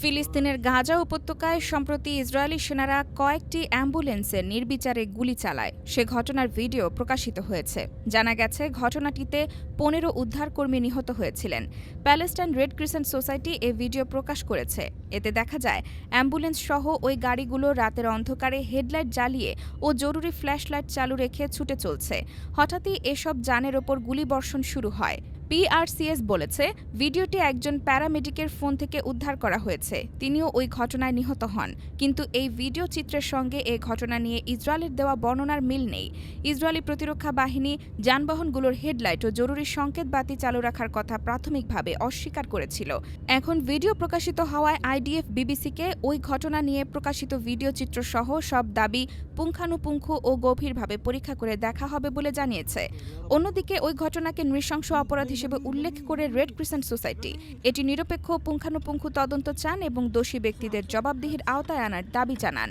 ফিলিস্তিনের গাজা উপত্যকায় সম্প্রতি ইসরায়েলি সেনারা কয়েকটি অ্যাম্বুলেন্সে নির্বিচারে গুলি চালায়। সে ঘটনার ভিডিও প্রকাশিত হয়েছে। জানা গেছে, ঘটনাটিতে পনেরো উদ্ধারকর্মী নিহত হয়েছিলেন। প্যালেস্টাইন রেড ক্রিসেন্ট সোসাইটি এ ভিডিও প্রকাশ করেছে। এতে দেখা যায় অ্যাম্বুলেন্স সহ ওই গাড়িগুলো রাতের অন্ধকারে হেডলাইট জ্বালিয়ে ও জরুরি ফ্ল্যাশলাইট চালু রেখে ছুটে চলছে। হঠাৎই এসব যানের ওপর গুলিবর্ষণ শুরু হয়। পিআরসিএস বলেছে, ভিডিওটি একজন প্যারামেডিকের ফোন থেকে উদ্ধার করা হয়েছে। তিনিও ওই ঘটনায় নিহত হন। কিন্তু এই ভিডিও চিত্রের সঙ্গে এ ঘটনা নিয়ে ইসরায়েলের দেওয়া বর্ণনার মিল নেই। ইসরায়েলি প্রতিরক্ষা বাহিনী যানবাহনগুলোর হেডলাইট ও জরুরি সংকেত বাতি চালু রাখার কথা প্রাথমিকভাবে অস্বীকার করেছিল। এখন ভিডিও প্রকাশিত হওয়ায় আইডিএফ, বিবিসিকে ওই ঘটনা নিয়ে প্রকাশিত ভিডিও চিত্র সহ সব দাবি পুঙ্খানুপুঙ্খ ও গভীরভাবে পরীক্ষা করে দেখা হবে বলে জানিয়েছে। অন্যদিকে ওই ঘটনাকে নৃশংস অপরাধ হিসেবে উল্লেখ করে রেড ক্রিসেন্ট সোসাইটি। এটি নিরপেক্ষ, পুঙ্খানুপুঙ্খ তদন্ত চান এবং দোষী ব্যক্তিদের জবাবদিহির আওতায় আনার দাবি জানান।